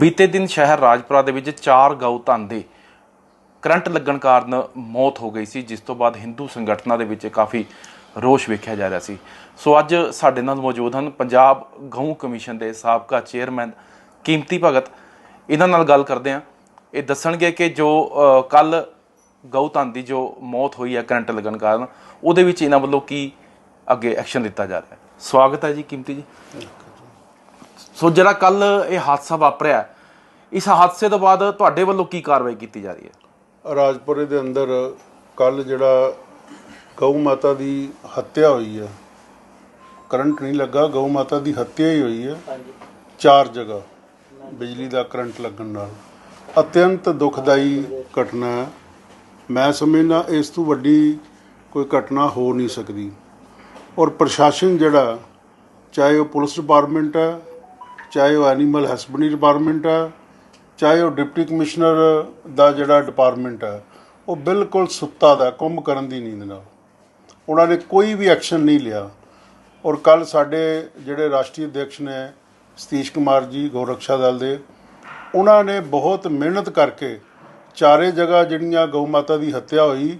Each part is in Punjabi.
ਬੀਤੇ ਦਿਨ ਸ਼ਹਿਰ ਰਾਜਪੁਰਾ ਦੇ ਵਿੱਚ ਚਾਰ ਗਊ ਧਨ ਦੇ ਕਰੰਟ ਲੱਗਣ ਕਾਰਨ ਮੌਤ ਹੋ ਗਈ ਸੀ, ਜਿਸ ਤੋਂ ਬਾਅਦ ਹਿੰਦੂ ਸੰਗਠਨਾਂ ਦੇ ਵਿੱਚ ਕਾਫੀ ਰੋਸ਼ ਵੇਖਿਆ ਜਾ ਰਿਹਾ ਸੀ। ਸੋ ਅੱਜ ਸਾਡੇ ਨਾਲ ਮੌਜੂਦ ਹਨ ਪੰਜਾਬ ਗਊ ਕਮਿਸ਼ਨ ਦੇ ਸਾਬਕਾ ਚੇਅਰਮੈਨ ਕੀਮਤੀ ਭਗਤ। ਇਹਨਾਂ ਨਾਲ ਗੱਲ ਕਰਦੇ ਹਾਂ। ਇਹ ਦੱਸਣਗੇ ਕਿ ਜੋ ਕੱਲ ਗਊ ਧਨ ਦੀ ਜੋ ਮੌਤ ਹੋਈ ਹੈ ਕਰੰਟ ਲੱਗਣ ਕਾਰਨ, ਉਹਦੇ ਵਿੱਚ ਇਹਨਾਂ ਵੱਲੋਂ ਕੀ ਅੱਗੇ ਐਕਸ਼ਨ ਦਿੱਤਾ ਜਾ ਰਿਹਾ ਹੈ। ਸਵਾਗਤ ਹੈ ਜੀ ਕੀਮਤੀ ਜੀ। ਸੋ ਜਿਹੜਾ ਕੱਲ ਇਹ ਹਾਦਸਾ ਵਾਪਰਿਆ ਇਸ ਹਾਦਸੇ ਤੋਂ ਬਾਅਦ ਤੁਹਾਡੇ ਵੱਲੋਂ ਕੀ ਕਾਰਵਾਈ ਕੀਤੀ ਜਾ ਰਹੀ ਹੈ? ਰਾਜਪੁਰੇ ਦੇ ਅੰਦਰ ਕੱਲ ਜਿਹੜਾ ਗਊ ਮਾਤਾ ਦੀ ਹੱਤਿਆ ਹੋਈ ਹੈ ਕਰੰਟ ਨਹੀਂ ਲੱਗਾ ਗਊ ਮਾਤਾ ਦੀ ਹੱਤਿਆ ਹੀ ਹੋਈ ਹੈ। ਚਾਰ ਜਗ੍ਹਾ ਬਿਜਲੀ ਦਾ ਕਰੰਟ ਲੱਗਣ ਨਾਲ। ਅਤਿਅੰਤ ਦੁਖਦਾਈ ਘਟਨਾ ਹੈ। ਮੈਂ ਸਮਝਦਾ ਇਸ ਤੋਂ ਵੱਡੀ ਕੋਈ ਘਟਨਾ ਹੋ ਨਹੀਂ ਸਕਦੀ। ਔਰ ਪ੍ਰਸ਼ਾਸਨ ਜਿਹੜਾ ਚਾਹੇ ਉਹ ਪੁਲਿਸ ਡਿਪਾਰਟਮੈਂਟ ਹੈ ਚਾਹੇ ਉਹ ਐਨੀਮਲ ਹਸਬੰਡਰੀ ਡਿਪਾਰਟਮੈਂਟ ਆ, ਚਾਹੇ ਉਹ ਡਿਪਟੀ ਕਮਿਸ਼ਨਰ ਦਾ ਜਿਹੜਾ ਡਿਪਾਰਟਮੈਂਟ ਆ, ਉਹ ਬਿਲਕੁਲ ਸੁੱਤਾ ਦਾ ਕੁੰਭ ਕਰਨ ਦੀ ਨੀਂਦ ਨਾਲ। ਉਹਨਾਂ ਨੇ ਕੋਈ ਵੀ ਐਕਸ਼ਨ ਨਹੀਂ ਲਿਆ। ਔਰ ਕੱਲ ਸਾਡੇ ਜਿਹੜੇ ਰਾਸ਼ਟਰੀ ਅਧਿਕਸ਼ ਨੇ, ਸਤੀਸ਼ ਕੁਮਾਰ ਜੀ ਗੋਰਖਸ਼ਾ ਦਲ ਦੇ, ਉਹਨਾਂ ਨੇ ਬਹੁਤ ਮਿਹਨਤ ਕਰਕੇ ਚਾਰੇ ਜਗ੍ਹਾ ਜਿਹੜੀਆਂ ਗਊ ਮਾਤਾ ਦੀ ਹੱਤਿਆ ਹੋਈ,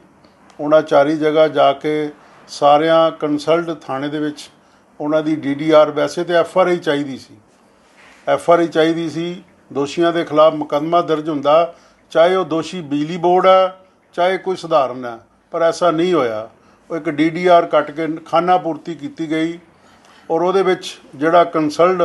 ਉਹਨਾਂ ਚਾਰੀ ਜਗ੍ਹਾ ਜਾ ਕੇ ਸਾਰਿਆਂ ਕੰਸਲਟ ਥਾਣੇ ਦੇ ਵਿੱਚ, ਉਹਨਾਂ ਦੀ ਡੀਡੀਆਰ ਵੈਸੇ ਤੇ ਐਫ ਆਰ ਆਈ ਚਾਹੀਦੀ ਸੀ। ਐਫ ਆਰ ਆਈ ਚਾਹੀਦੀ ਸੀ, ਦੋਸ਼ੀਆਂ ਦੇ ਖਿਲਾਫ ਮੁਕੱਦਮਾ ਦਰਜ ਹੁੰਦਾ, ਚਾਹੇ ਉਹ ਦੋਸ਼ੀ ਬਿਜਲੀ ਬੋਰਡ ਹੈ, ਚਾਹੇ ਕੋਈ ਸਧਾਰਨ ਹੈ, ਪਰ ਐਸਾ ਨਹੀਂ ਹੋਇਆ। ਉਹ ਇੱਕ ਡੀਡੀਆਰ ਕੱਟ ਕੇ ਖਾਨਾ ਪੂਰਤੀ ਕੀਤੀ ਗਈ ਔਰ ਉਹਦੇ ਵਿੱਚ ਜਿਹੜਾ ਕੰਸਲਡ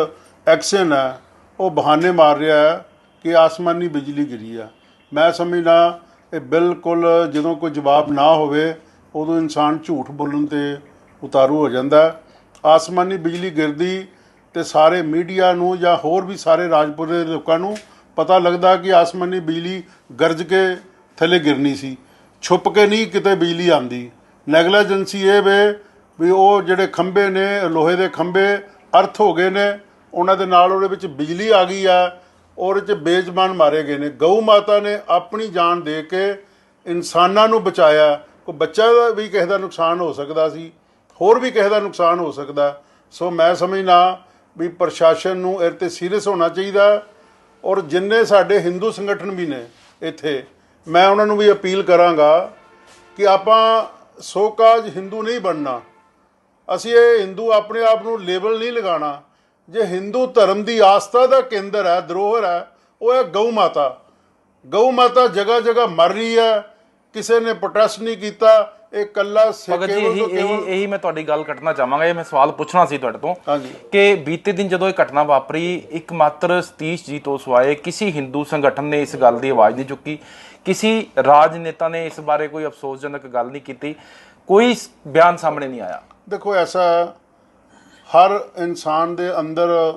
ਐਕਸ਼ਨ ਹੈ, ਉਹ ਬਹਾਨੇ ਮਾਰ ਰਿਹਾ ਹੈ ਕਿ ਆਸਮਾਨੀ ਬਿਜਲੀ ਗਿਰੀ ਆ ਮੈਂ ਸਮਝਦਾ ਇਹ ਬਿਲਕੁਲ ਜਦੋਂ ਕੋਈ ਜਵਾਬ ਨਾ ਹੋਵੇ, ਉਦੋਂ ਇਨਸਾਨ ਝੂਠ ਬੋਲਣ ਤੇ ਉਤਾਰੂ ਹੋ ਜਾਂਦਾ ਆਸਮਾਨੀ ਬਿਜਲੀ ਗਿਰਦੀ ਤੇ ਸਾਰੇ ਮੀਡੀਆ ਨੂੰ ਜਾਂ ਹੋਰ ਵੀ ਸਾਰੇ ਰਾਜਪੁਰ ਦੇ ਲੋਕਾਂ ਨੂੰ ਪਤਾ ਲੱਗਦਾ ਕਿ ਆਸਮਾਨੀ ਬਿਜਲੀ ਗਰਜ ਕੇ ਥੱਲੇ ਗਿਰਨੀ ਸੀ। ਛੁਪ ਕੇ ਨਹੀਂ ਕਿਤੇ ਬਿਜਲੀ ਆਂਦੀ ਨੈਗਲੀਜੈਂਸੀ ਇਹ ਵੇ ਵੀ ਉਹ ਜਿਹੜੇ ਖੰਭੇ ਨੇ, ਲੋਹੇ ਦੇ ਖੰਭੇ, ਅਰਥ ਹੋ ਗਏ ਨੇ, ਉਹਨਾਂ ਦੇ ਨਾਲ ਉਹਦੇ ਵਿੱਚ ਬਿਜਲੀ ਆ ਗਈ ਆ ਔਰ ਚ ਬੇਜ਼ਬਾਨ ਮਾਰੇ ਗਏ ਨੇ। ਗਊ ਮਾਤਾ ਨੇ ਆਪਣੀ ਜਾਨ ਦੇ ਕੇ ਇਨਸਾਨਾਂ ਨੂੰ ਬਚਾਇਆ। ਕੋਈ ਬੱਚਾ ਦਾ ਵੀ ਕਿਸੇ ਦਾ ਨੁਕਸਾਨ ਹੋ ਸਕਦਾ ਸੀ, ਹੋਰ ਵੀ ਕਿਸੇ ਦਾ ਨੁਕਸਾਨ ਹੋ ਸਕਦਾ। ਸੋ ਮੈਂ ਸਮਝਣਾ ਵੀ ਪ੍ਰਸ਼ਾਸਨ ਨੂੰ ਇਹ ਤੇ ਸੀਰੀਅਸ ਹੋਣਾ ਚਾਹੀਦਾ ਔਰ ਜਿੰਨੇ ਸਾਡੇ ਹਿੰਦੂ ਸੰਗਠਨ ਵੀ ਨੇ ਇੱਥੇ, ਮੈਂ ਉਹਨਾਂ ਨੂੰ ਵੀ ਅਪੀਲ ਕਰਾਂਗਾ ਕਿ ਆਪਾਂ ਸੋਕਾਜ ਹਿੰਦੂ ਨਹੀਂ ਬਣਨਾ। ਅਸੀਂ ਇਹ ਹਿੰਦੂ ਆਪਣੇ ਆਪ ਨੂੰ ਲੇਬਲ ਨਹੀਂ ਲਗਾਉਣਾ। ਜੇ ਹਿੰਦੂ ਧਰਮ ਦੀ ਆਸਥਾ ਦਾ ਕੇਂਦਰ ਹੈ ਧਰੋਹਰ ਹੈ, ਉਹ ਹੈ ਗਊ ਮਾਤਾ। ਗਊ ਮਾਤਾ ਜਗ੍ਹਾ ਜਗ੍ਹਾ ਮਰ ਰਹੀ ਹੈ, ਕਿਸੇ ਨੇ ਪ੍ਰੋਟੈਸਟ ਨਹੀਂ ਕੀਤਾ ਇਹ ਕੱਲਾ ਭਗਤ ਜੀ ਕੇਵਲ ਇਹੀ ਤੋਂ ਇਹੀ ਇਹੀ ਮੈਂ ਤੁਹਾਡੀ ਗੱਲ ਕੱਟਣਾ ਚਾਹਾਂਗਾ ਇਹ ਮੈਂ ਸਵਾਲ ਪੁੱਛਣਾ ਸੀ ਤੁਹਾਡੇ ਤੋਂ ਹਾਂਜੀ। ਕਿ ਬੀਤੇ ਦਿਨ ਜਦੋਂ ਇਹ ਘਟਨਾ ਵਾਪਰੀ ਇੱਕ ਮਾਤਰ ਸਤੀਸ਼ ਜੀ ਤੋਂ ਸਿਵਾਏ ਕਿਸੇ ਹਿੰਦੂ ਸੰਗਠਨ ਨੇ ਇਸ ਗੱਲ ਦੀ ਆਵਾਜ਼ ਨਹੀਂ ਚੁੱਕੀ? ਕਿਸੇ ਰਾਜਨੇਤਾ ਨੇ ਇਸ ਬਾਰੇ ਕੋਈ ਅਫਸੋਸਜਨਕ ਗੱਲ ਨਹੀਂ ਕੀਤੀ? ਕੋਈ ਸ- ਬਿਆਨ ਸਾਹਮਣੇ ਨਹੀਂ ਆਇਆ। ਦੇਖੋ ਐਸਾ ਹਰ ਇਨਸਾਨ ਦੇ ਅੰਦਰ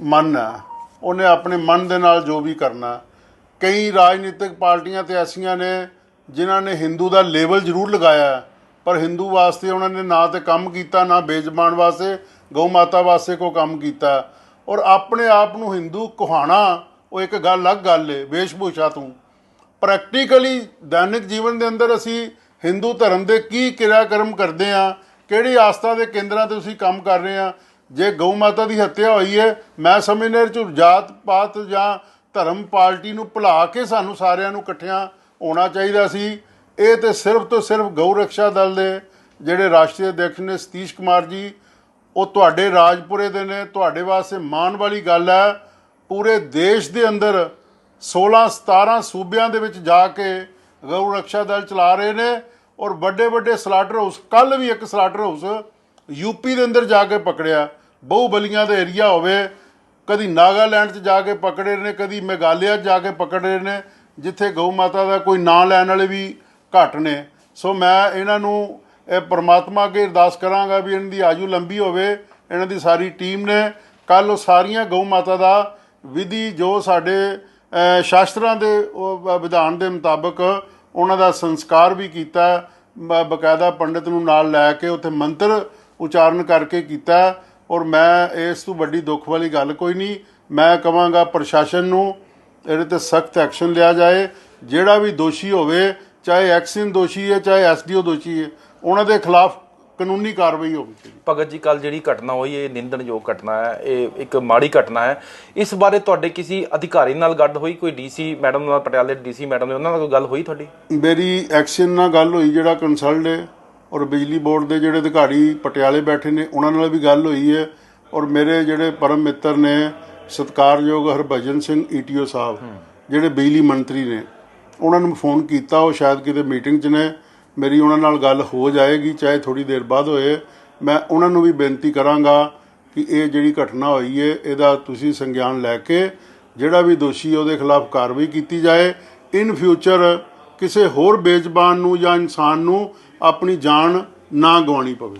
ਮਨ ਹੈ। ਉਹਨੇ ਆਪਣੇ ਮਨ ਦੇ ਨਾਲ ਜੋ ਵੀ ਕਰਨਾ ਕਈ ਰਾਜਨੀਤਿਕ ਪਾਰਟੀਆਂ ਤੇ ਐਸੀਆਂ ਨੇ ਜਿਨ੍ਹਾਂ ਨੇ ਹਿੰਦੂ ਦਾ ਲੇਬਲ ਜ਼ਰੂਰ ਲਗਾਇਆ ਪਰ ਹਿੰਦੂ ਵਾਸਤੇ ਉਹਨਾਂ ਨੇ ਨਾ ਤੇ ਕੰਮ ਕੀਤਾ, ਨਾ ਬੇਜ਼ਬਾਨ ਵਾਸਤੇ, ਗਊ ਮਾਤਾ ਵਾਸਤੇ ਕੋਈ ਕੰਮ ਕੀਤਾ। ਔਰ ਆਪਣੇ ਆਪ ਨੂੰ ਹਿੰਦੂ ਕਹਾਣਾ, ਉਹ ਇੱਕ ਗੱਲ ਅਲੱਗ ਗੱਲ ਏ, ਵੇਸ਼ਭੂਸ਼ਾ ਤੋਂ। ਪ੍ਰੈਕਟੀਕਲੀ ਦੈਨਿਕ ਜੀਵਨ ਦੇ ਅੰਦਰ ਅਸੀਂ ਹਿੰਦੂ ਧਰਮ ਦੇ ਕੀ ਕਿਰਿਆ ਕਰਮ ਕਰਦੇ ਆ ਕਿਹੜੀ ਆਸਥਾ ਦੇ ਕੇਂਦਰਾਂ ਤੇ ਅਸੀਂ ਕੰਮ ਕਰ ਰਹੇ ਆ ਜੇ ਗਊ ਮਾਤਾ ਦੀ ਹੱਤਿਆ ਹੋਈ ਹੈ, ਮੈਂ ਸਮਝਦਾ ਇਹ 'ਚ ਜਾਤ ਪਾਤ ਜਾਂ ਧਰਮ ਪਾਰਟੀ ਨੂੰ ਭੁਲਾ ਕੇ ਸਾਨੂੰ ਸਾਰਿਆਂ ਨੂੰ ਇਕੱਠਿਆਂ ਹੋਣਾ ਚਾਹੀਦਾ ਸੀ। ਇਹ ਤੇ ਸਿਰਫ ਤੋਂ ਸਿਰਫ ਗਊ ਰੱਖਿਆ ਦਲ ਦੇ ਜਿਹੜੇ ਰਾਸ਼ਟਰੀ ਅਧਿਕਸ਼ ਨੇ ਸਤੀਸ਼ ਕੁਮਾਰ ਜੀ, ਉਹ ਤੁਹਾਡੇ ਰਾਜਪੁਰੇ ਦੇ ਨੇ। ਤੁਹਾਡੇ ਵਾਸਤੇ ਮਾਣ ਵਾਲੀ ਗੱਲ ਹੈ, ਪੂਰੇ ਦੇਸ਼ ਦੇ ਅੰਦਰ 16 17 ਸੂਬਿਆਂ ਦੇ ਵਿੱਚ ਜਾ ਕੇ ਗਊ ਰੱਖਿਆ ਦਲ ਚਲਾ ਰਹੇ ਨੇ ਔਰ ਵੱਡੇ ਵੱਡੇ ਸਲਾਟਰ ਹਾਊਸ ਕੱਲ ਵੀ ਇੱਕ ਸਲਾਟਰ ਹਾਊਸ ਯੂਪੀ ਦੇ ਅੰਦਰ ਜਾ ਕੇ ਪਕੜਿਆ। ਬਹੁ ਬਲੀਆਂ ਦਾ ਏਰੀਆ ਹੋਵੇ, ਕਦੀ ਨਾਗਾਲੈਂਡ 'ਚ ਜਾ ਕੇ ਪਕੜੇ ਨੇ, ਕਦੀ ਮੇਘਾਲਿਆ 'ਚ ਜਾ ਕੇ ਪਕੜੇ ਨੇ ਜਿੱਥੇ ਗਊ ਮਾਤਾ ਦਾ ਕੋਈ ਨਾਂ ਲੈਣ ਵਾਲੇ ਵੀ ਘੱਟ ਨੇ। ਸੋ ਮੈਂ ਇਹਨਾਂ ਨੂੰ, ਇਹ ਪ੍ਰਮਾਤਮਾ ਅੱਗੇ ਅਰਦਾਸ ਕਰਾਂਗਾ ਵੀ ਇਹਨਾਂ ਦੀ ਆਯੂ ਲੰਬੀ ਹੋਵੇ, ਇਹਨਾਂ ਦੀ ਸਾਰੀ ਟੀਮ ਨੇ। ਕੱਲ ਉਹ ਸਾਰੀਆਂ ਗਊ ਮਾਤਾ ਦਾ ਵਿਧੀ ਜੋ ਸਾਡੇ ਸ਼ਾਸਤਰਾਂ ਦੇ ਵਿਧਾਨ ਦੇ ਮੁਤਾਬਕ ਉਹਨਾਂ ਦਾ ਸੰਸਕਾਰ ਵੀ ਕੀਤਾ ਬਕਾਇਦਾ ਪੰਡਿਤ ਨੂੰ ਨਾਲ ਲੈ ਕੇ ਉੱਥੇ ਮੰਤਰ ਉਚਾਰਨ ਕਰਕੇ ਕੀਤਾ। ਔਰ ਮੈਂ ਇਸ ਤੋਂ ਵੱਡੀ ਦੁੱਖ ਵਾਲੀ ਗੱਲ ਕੋਈ ਨਹੀਂ, ਮੈਂ ਕਹਾਂਗਾ ਪ੍ਰਸ਼ਾਸਨ ਨੂੰ ਇਹਦੇ ਤੇ ਸਖਤ ਐਕਸ਼ਨ ਲਿਆ ਜਾਏ ਜਿਹੜਾ ਵੀ ਦੋਸ਼ੀ ਹੋਵੇ ਚਾਹੇ ਐਕਸਿਨ ਦੋਸ਼ੀ ਹੈ ਚਾਹੇ ਐਸਡੀਓ ਦੋਸ਼ੀ ਹੈ ਉਹਨਾਂ ਦੇ ਖਿਲਾਫ ਕਾਨੂੰਨੀ ਕਾਰਵਾਈ ਚਾਹੀਦੀ ਭਗਤ ਜੀ ਕੱਲ ਜਿਹੜੀ ਘਟਨਾ ਹੋਈ ਇਹ ਨਿੰਦਣਯੋਗ ਘਟਨਾ ਹੈ ਇਹ ਇੱਕ ਮਾੜੀ ਘਟਨਾ ਹੈ। ਇਸ ਬਾਰੇ ਤੁਹਾਡੇ ਕਿਸੇ ਅਧਿਕਾਰੀ ਨਾਲ ਗੱਲ ਹੋਈ? ਕੋਈ ਡੀਸੀ ਮੈਡਮ ਨਾਲ ਪਟਿਆਲੇ ਡੀਸੀ ਮੈਡਮ ਨੇ ਉਹਨਾਂ ਨਾਲ ਕੋਈ ਗੱਲ ਹੋਈ ਤੁਹਾਡੀ? ਮੇਰੀ ਐਕਸ਼ਨ ਨਾਲ ਗੱਲ ਹੋਈ ਜਿਹੜਾ ਕੰਸਲਟ ਹੈ ਔਰ ਬਿਜਲੀ ਬੋਰਡ ਦੇ ਜਿਹੜੇ ਅਧਿਕਾਰੀ ਪਟਿਆਲੇ ਬੈਠੇ ਨੇ ਉਹਨਾਂ ਨਾਲ ਵੀ ਗੱਲ ਹੋਈ ਹੈ ਔਰ ਮੇਰੇ ਜਿਹੜੇ ਪਰਮ ਮਿੱਤਰ ਨੇ ਸਤਿਕਾਰਯੋਗ ਹਰਭਜਨ ਸਿੰਘ ਈਟੀਓ ਸਾਹਿਬ, ਜਿਹੜੇ ਬਿਜਲੀ ਮੰਤਰੀ ਨੇ, ਉਹਨਾਂ ਨੂੰ ਫੋਨ ਕੀਤਾ, ਉਹ ਸ਼ਾਇਦ ਕਿਤੇ ਮੀਟਿੰਗ 'ਚ ਨੇ, ਮੇਰੀ ਉਹਨਾਂ ਨਾਲ ਗੱਲ ਹੋ ਜਾਏਗੀ, ਚਾਹੇ ਥੋੜੀ ਦੇਰ ਬਾਅਦ ਹੋਏ, ਮੈਂ ਉਹਨਾਂ ਨੂੰ ਵੀ ਬੇਨਤੀ ਕਰਾਂਗਾ ਕਿ ਇਹ ਜਿਹੜੀ ਘਟਨਾ ਹੋਈ ਹੈ ਇਹਦਾ ਤੁਸੀਂ ਸੰਗਿਆਨ ਲੈ ਕੇ, ਜਿਹੜਾ ਵੀ ਦੋਸ਼ੀ ਉਹਦੇ ਖਿਲਾਫ ਕਾਰਵਾਈ ਕੀਤੀ ਜਾਏ ਇਨ ਫਿਊਚਰ ਕਿਸੇ ਹੋਰ ਬੇਜ਼ਬਾਨ ਨੂੰ ਜਾਂ ਇਨਸਾਨ ਨੂੰ ਆਪਣੀ ਜਾਨ ਨਾ ਗਵਾਉਣੀ ਪਵੇ।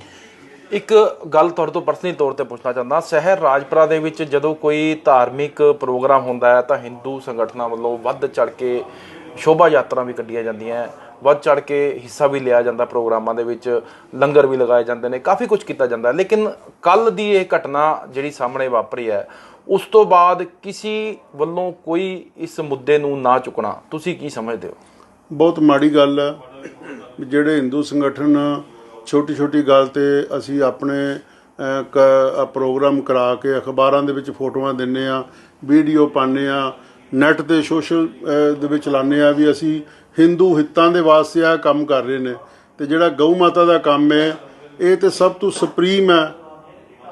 ਇੱਕ ਗੱਲ ਤੁਹਾਡੇ ਤੋਂ ਪਰਸਨਲੀ ਤੌਰ ਤੇ ਪੁੱਛਣਾ ਚਾਹੁੰਦਾ, ਸ਼ਹਿਰ ਰਾਜਪੁਰਾ ਦੇ ਵਿੱਚ ਜਦੋਂ ਕੋਈ ਧਾਰਮਿਕ ਪ੍ਰੋਗਰਾਮ ਹੁੰਦਾ ਹੈ ਤਾਂ ਹਿੰਦੂ ਸੰਗਠਨਾਂ ਵੱਲੋਂ ਵੱਧ ਚੜ ਕੇ ਸ਼ੋਭਾ ਯਾਤਰਾ ਵੀ ਕੱਢੀਆਂ ਜਾਂਦੀਆਂ ਵੱਧ ਚੜ ਕੇ ਹਿੱਸਾ ਵੀ ਲਿਆ ਜਾਂਦਾ ਪ੍ਰੋਗਰਾਮਾਂ ਦੇ ਵਿੱਚ, ਲੰਗਰ ਵੀ ਲਗਾਏ ਜਾਂਦੇ ਨੇ, ਕਾਫੀ ਕੁਝ ਕੀਤਾ ਜਾਂਦਾ ਲੇਕਿਨ ਕੱਲ ਦੀ ਇਹ ਘਟਨਾ ਜਿਹੜੀ ਸਾਹਮਣੇ ਵਾਪਰੀ ਹੈ, ਉਸ ਤੋਂ ਬਾਅਦ ਕਿਸੇ ਵੱਲੋਂ ਕੋਈ ਇਸ ਮੁੱਦੇ ਨੂੰ ਨਾ ਚੁੱਕਣਾ, ਤੁਸੀਂ ਕੀ ਸਮਝਦੇ ਹੋ? ਬਹੁਤ ਮਾੜੀ ਗੱਲ ਹੈ ਜਿਹੜੇ ਹਿੰਦੂ ਸੰਗਠਨ ਛੋਟੀ ਛੋਟੀ ਗੱਲ ਤੇ ਅਸੀਂ ਆਪਣੇ ਕ- ਪ੍ਰੋਗਰਾਮ ਕਰਾ ਕੇ ਅਖਬਾਰਾਂ ਦੇ ਵਿੱਚ ਫੋਟੋਆਂ ਦਿੰਨੇ ਆ, ਵੀਡੀਓ ਪਾਉਂਦੇ ਆ, ਨੈਟ ਤੇ ਸੋਸ਼ਲ ਦੇ ਵਿੱਚ ਲਾਉਂਦੇ ਆ ਵੀ ਅਸੀਂ ਹਿੰਦੂ ਹਿੱਤਾਂ ਦੇ ਵਾਸਤੇ ਆ ਕੰਮ ਕਰ ਰਹੇ ਨੇ। ਤੇ ਜਿਹੜਾ ਗਊ ਮਾਤਾ ਦਾ ਕੰਮ ਹੈ, ਇਹ ਤੇ ਸਭ ਤੋਂ ਸੁਪਰੀਮ ਹੈ।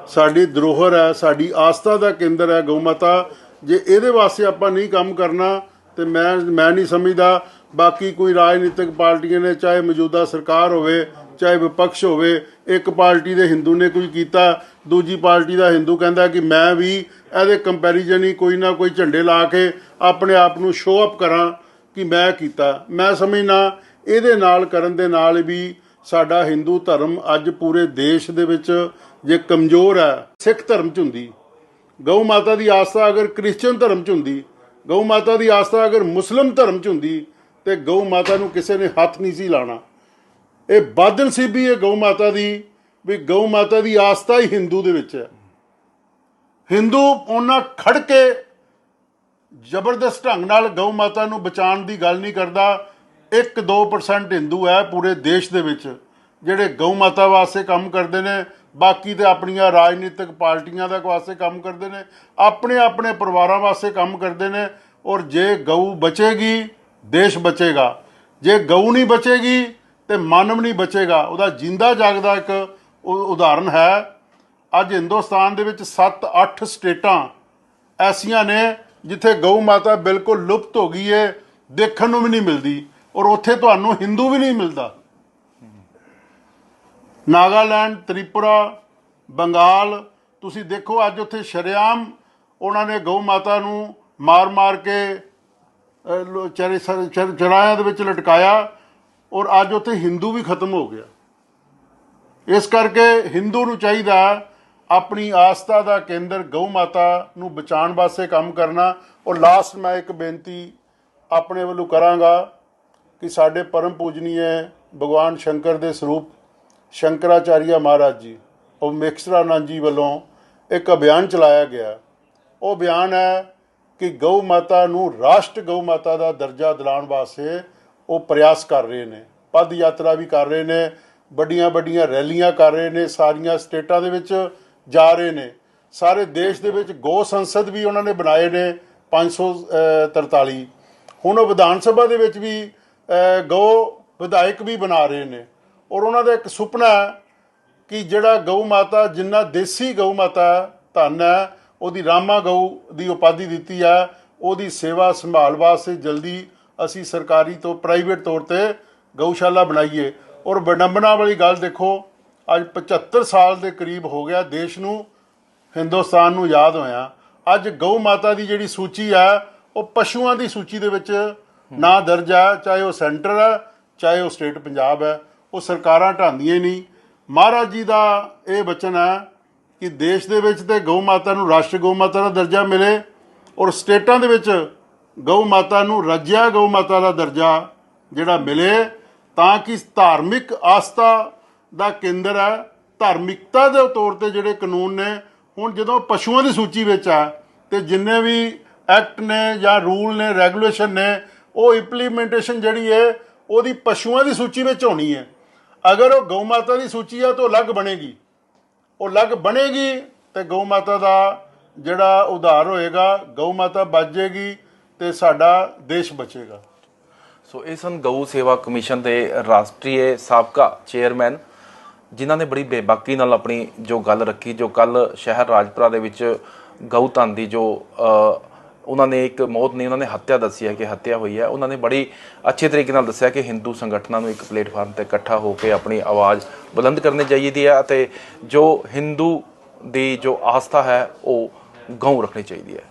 ਸਾਡੀ ਧਰੋਹਰ ਹੈ, ਸਾਡੀ ਆਸਥਾ ਦਾ ਕੇਂਦਰ ਹੈ ਗਊ ਮਾਤਾ। ਜੇ ਇਹਦੇ ਵਾਸਤੇ ਆਪਾਂ ਨਹੀਂ ਕੰਮ ਕਰਨਾ, ਤੇ ਮੈਂ ਮੈਂ ਨਹੀਂ ਸਮਝਦਾ। ਬਾਕੀ ਕੋਈ ਰਾਜਨੀਤਿਕ ਪਾਰਟੀਆਂ ਨੇ, ਚਾਹੇ ਮੌਜੂਦਾ ਸਰਕਾਰ ਹੋਵੇ ਚਾਹੇ ਵਿਪਕਸ਼ ਹੋਵੇ, ਇੱਕ ਪਾਰਟੀ ਦੇ ਹਿੰਦੂ ਨੇ ਕੋਈ ਕੀਤਾ, ਦੂਜੀ ਪਾਰਟੀ ਦਾ ਹਿੰਦੂ ਕਹਿੰਦਾ ਕਿ ਮੈਂ ਵੀ ਇਹਦੇ ਕੰਪੈਰੀਜ਼ਨ ਹੀ ਕੋਈ ਨਾ ਕੋਈ ਝੰਡੇ ਲਾ ਕੇ ਆਪਣੇ ਆਪ ਨੂੰ ਸ਼ੋਅ ਅਪ ਕਰਾਂ ਕਿ ਮੈਂ ਕੀਤਾ। ਮੈਂ ਸਮਝਣਾ ਇਹਦੇ ਨਾਲ ਕਰਨ ਦੇ ਨਾਲ ਵੀ ਸਾਡਾ ਹਿੰਦੂ ਧਰਮ ਅੱਜ ਪੂਰੇ ਦੇਸ਼ ਦੇ ਵਿੱਚ ਜੇ ਕਮਜ਼ੋਰ ਹੈ, ਸਿੱਖ ਧਰਮ ਚ ਹੁੰਦੀ। ਗਊ ਮਾਤਾ ਦੀ ਆਸਥਾ ਅਗਰ ਕ੍ਰਿਸਚੀਅਨ ਧਰਮ ਚ ਹੁੰਦੀ, ਗਊ ਮਾਤਾ ਦੀ ਆਸਥਾ ਅਗਰ ਮੁਸਲਮ ਧਰਮ ਚ ਹੁੰਦੀ, ਤੇ ਗਊ ਮਾਤਾ ਨੂੰ ਕਿਸੇ ਨੇ ਹੱਥ ਨਹੀਂ ਸੀ ਲਾਣਾ। ਇਹ ਬਾਦਲ ਬਦਨਸੀਬੀ ਹੈ ਗਊ ਮਾਤਾ ਦੀ, ਵੀ ਗਊ ਮਾਤਾ ਦੀ ਆਸਥਾ ਹੀ ਹਿੰਦੂ ਦੇ ਵਿੱਚ ਹੈ। ਹਿੰਦੂ ਉਹਨਾਂ ਖੜ ਕੇ ਜ਼ਬਰਦਸਤ ਢੰਗ ਨਾਲ ਗਊ ਮਾਤਾ ਨੂੰ ਬਚਾਉਣ ਦੀ ਗੱਲ ਨਹੀਂ ਕਰਦਾ। 1-2% ਹਿੰਦੂ ਹੈ ਪੂਰੇ ਦੇਸ਼ ਦੇ ਵਿੱਚ, ਜਿਹੜੇ ਗਊ ਮਾਤਾ ਵਾਸਤੇ ਕੰਮ ਕਰਦੇ ਨੇ। ਬਾਕੀ ਤੇ ਆਪਣੀਆਂ ਰਾਜਨੀਤਿਕ ਪਾਰਟੀਆਂ ਦਾ ਵਾਸਤੇ ਕੰਮ ਕਰਦੇ ਨੇ। ਆਪਣੇ ਆਪਣੇ ਪਰਿਵਾਰਾਂ ਵਾਸਤੇ ਕੰਮ ਕਰਦੇ ਨੇ। ਔਰ ਜੇ ਗਊ ਬਚੇਗੀ, ਦੇਸ਼ ਬਚੇਗਾ। ਜੇ ਗਊ ਨਹੀਂ ਬਚੇਗੀ ਤੇ ਮਾਨਵ ਨਹੀਂ ਬਚੇਗਾ। ਉਹਦਾ ਜਿੰਦਾ ਜਾਗਦਾ ਇੱਕ ਉਦਾਹਰਨ ਹੈ ਅੱਜ ਹਿੰਦੁਸਤਾਨ ਦੇ ਵਿੱਚ 7-8 ਸਟੇਟਾਂ ਐਸੀਆਂ ਨੇ ਜਿੱਥੇ ਗਊ ਮਾਤਾ ਬਿਲਕੁਲ ਲੁਪਤ ਹੋ ਗਈ ਹੈ ਦੇਖਣ ਨੂੰ ਵੀ ਨਹੀਂ ਮਿਲਦੀ ਔਰ ਉੱਥੇ ਤੁਹਾਨੂੰ ਹਿੰਦੂ ਵੀ ਨਹੀਂ ਮਿਲਦਾ। ਨਾਗਾਲੈਂਡ ਤ੍ਰਿਪੁਰਾ ਬੰਗਾਲ ਤੁਸੀਂ ਦੇਖੋ ਅੱਜ ਉੱਥੇ ਸ਼ਰੇਆਮ ਉਹਨਾਂ ਨੇ ਗਊ ਮਾਤਾ ਨੂੰ ਮਾਰ-ਮਾਰ ਕੇ ਅਹ, ਚਰਾਇਆਂ ਦੇ ਵਿੱਚ ਲਟਕਾਇਆ। ਔਰ ਅੱਜ ਉੱਥੇ ਹਿੰਦੂ ਵੀ ਖਤਮ ਹੋ ਗਿਆ। ਇਸ ਕਰਕੇ ਹਿੰਦੂ ਨੂੰ ਚਾਹੀਦਾ ਆਪਣੀ ਆਸਥਾ ਦਾ ਕੇਂਦਰ ਗਊ ਮਾਤਾ ਨੂੰ ਬਚਾਉਣ ਵਾਸਤੇ ਕੰਮ ਕਰਨਾ। ਔਰ ਲਾਸਟ ਮੈਂ ਇੱਕ ਬੇਨਤੀ ਆਪਣੇ ਵੱਲੋਂ ਕਰਾਂਗਾ ਕਿ ਸਾਡੇ ਪਰਮ ਪੂਜਨੀਏ ਭਗਵਾਨ ਸ਼ੰਕਰ ਦੇ ਸਰੂਪ ਸ਼ੰਕਰਾਚਾਰੀਆ ਮਹਾਰਾਜ ਜੀ, ਉਹ ਮਿਕਸਰਾਨੰਦ ਜੀ ਵੱਲੋਂ ਇੱਕ ਅਭਿਆਨ ਚਲਾਇਆ ਗਿਆ। ਉਹ ਬਿਆਨ ਹੈ ਕਿ ਗਊ ਮਾਤਾ ਨੂੰ ਰਾਸ਼ਟਰ ਗਊ ਮਾਤਾ ਦਾ ਦਰਜਾ ਦਿਲਾਉਣ ਵਾਸਤੇ ਉਹ ਪ੍ਰਯਾਸ ਕਰ ਰਹੇ ਨੇ ਪਦ ਯਾਤਰਾ ਵੀ ਕਰ ਰਹੇ ਨੇ ਵੱਡੀਆਂ ਵੱਡੀਆਂ ਰੈਲੀਆਂ ਕਰ ਰਹੇ ਨੇ ਸਾਰੀਆਂ ਸਟੇਟਾਂ ਦੇ ਵਿੱਚ ਜਾ ਰਹੇ ਨੇ। ਸਾਰੇ ਦੇਸ਼ ਦੇ ਵਿੱਚ ਗੋ ਸੰਸਦ ਵੀ ਉਹਨਾਂ ਨੇ ਬਣਾਏ ਨੇ 543 ਹੁਣ ਉਹ ਵਿਧਾਨ ਸਭਾ ਦੇ ਵਿੱਚ ਵੀ ਅਹ, ਗਊ ਵਿਧਾਇਕ ਵੀ ਬਣਾ ਰਹੇ ਨੇ। ਔਰ ਉਹਨਾਂ ਦਾ ਇੱਕ ਸੁਪਨਾ ਕਿ ਜਿਹੜਾ ਗਊ ਮਾਤਾ ਜਿੰਨਾ ਦੇਸੀ ਗਊ ਮਾਤਾ ਧਨ ਹੈ ਉਹਦੀ ਰਾਮਾ ਗਊ ਦੀ ਉਪਾਧੀ ਦਿੱਤੀ ਹੈ ਉਹਦੀ ਸੇਵਾ ਸੰਭਾਲ ਵਾਸਤੇ ਜਲਦੀ ਅਸੀਂ ਸਰਕਾਰੀ ਤੋਂ ਪ੍ਰਾਈਵੇਟ ਤੌਰ ਤੇ ਗਊਸ਼ਾਲਾ ਬਣਾਈਏ। ਔਰ ਵਿਡੰਬਨਾ ਵਾਲੀ ਗੱਲ ਦੇਖੋ ਅੱਜ 75 ਸਾਲ ਦੇ ਕਰੀਬ ਹੋ ਗਿਆ ਦੇਸ਼ ਨੂੰ ਹਿੰਦੁਸਤਾਨ ਨੂੰ ਯਾਦ ਹੋਇਆ। ਅੱਜ ਗਊ ਮਾਤਾ ਦੀ ਜਿਹੜੀ ਸੂਚੀ ਹੈ ਉਹ ਪਸ਼ੂਆਂ ਦੀ ਸੂਚੀ ਦੇ ਵਿੱਚ ਨਾ ਦਰਜ ਹੈ ਚਾਹੇ ਉਹ ਸੈਂਟਰ ਹੈ ਚਾਹੇ ਉਹ ਸਟੇਟ ਪੰਜਾਬ ਹੈ ਉਹ ਸਰਕਾਰਾਂ ਢਾਂਦੀਆਂ ਹੀ ਨਹੀਂ। ਮਹਾਰਾਜ ਜੀ ਦਾ ਇਹ ਬਚਨ ਹੈ ਕਿ ਦੇਸ਼ ਦੇ ਵਿੱਚ ਤੇ ਗਊ ਮਾਤਾ ਨੂੰ ਰਾਸ਼ਟਰ ਗਊ ਮਾਤਾ ਦਾ ਦਰਜਾ ਮਿਲੇ ਔਰ ਸਟੇਟਾਂ ਦੇ ਵਿੱਚ ਗਊ ਮਾਤਾ ਨੂੰ ਰੱਜਿਆ ਗਊ ਮਾਤਾ ਦਾ ਦਰਜਾ ਜਿਹੜਾ ਮਿਲੇ, ਤਾਂ ਕਿ ਧਾਰਮਿਕ ਆਸਥਾ ਦਾ ਕੇਂਦਰ ਹੈ। ਧਾਰਮਿਕਤਾ ਦੇ ਤੌਰ ਤੇ ਜਿਹੜੇ ਕਾਨੂੰਨ ਨੇ, ਹੁਣ ਜਦੋਂ ਪਸ਼ੂਆਂ ਦੀ ਸੂਚੀ ਵਿੱਚ ਆ, ਤੇ ਜਿੰਨੇ ਵੀ ਐਕਟ ਨੇ ਜਾਂ ਰੂਲ ਨੇ, ਰੈਗੂਲੇਸ਼ਨ ਨੇ, ਉਹ ਇੰਪਲੀਮੈਂਟੇਸ਼ਨ ਜਿਹੜੀ ਹੈ, ਉਹਦੀ ਪਸ਼ੂਆਂ ਦੀ ਸੂਚੀ ਵਿੱਚ ਹੋਣੀ ਹੈ। ਅਗਰ ਉਹ ਗਊ ਮਾਤਾ ਦੀ ਸੂਚੀ ਆ, ਤਾਂ ਉਹ ਅਲੱਗ ਬਣੇਗੀ। ਉਹ ਅਲੱਗ ਬਣੇਗੀ ਤੇ ਗਊ ਮਾਤਾ ਦਾ ਜਿਹੜਾ ਉਧਾਰ ਹੋਏਗਾ, ਗਊ ਮਾਤਾ ਬਚ ਜਾਏਗੀ। ਤੇ ਸਾਡਾ ਦੇਸ਼ ਬਚੇਗਾ। ਸੋ ਇਹ ਸਨ ਗਊ ਸੇਵਾ ਕਮਿਸ਼ਨ ਦੇ ਰਾਸ਼ਟਰੀ ਸਾਬਕਾ ਚੇਅਰਮੈਨ, ਜਿਨ੍ਹਾਂ ਨੇ ਬੜੀ ਬੇਬਾਕੀ ਨਾਲ ਆਪਣੀ ਜੋ ਗੱਲ ਰੱਖੀ, ਜੋ ਕੱਲ ਸ਼ਹਿਰ ਰਾਜਪੁਰਾ ਦੇ ਵਿੱਚ ਗਊ ਧਨ ਦੀ ਜੋ ਉਹਨਾਂ ਨੇ ਇੱਕ ਮੌਤ ਨਹੀਂ ਉਹਨਾਂ ਨੇ ਹੱਤਿਆ ਦੱਸੀ ਹੈ ਕਿ ਹੱਤਿਆ ਹੋਈ ਹੈ। ਉਹਨਾਂ ਨੇ ਬੜੀ ਅੱਛੇ ਤਰੀਕੇ ਨਾਲ ਦੱਸਿਆ ਕਿ ਹਿੰਦੂ ਸੰਗਠਨਾਂ ਨੂੰ ਇੱਕ ਪਲੇਟਫਾਰਮ ਤੇ ਇਕੱਠਾ ਹੋ ਕੇ ਆਪਣੀ ਆਵਾਜ਼ ਬੁਲੰਦ ਕਰਨੀ ਚਾਹੀਦੀ ਹੈ ਅਤੇ ਜੋ ਹਿੰਦੂ ਦੀ ਜੋ ਆਸਥਾ ਹੈ, ਉਹ ਗਊ ਰੱਖਣੀ ਚਾਹੀਦੀ ਹੈ।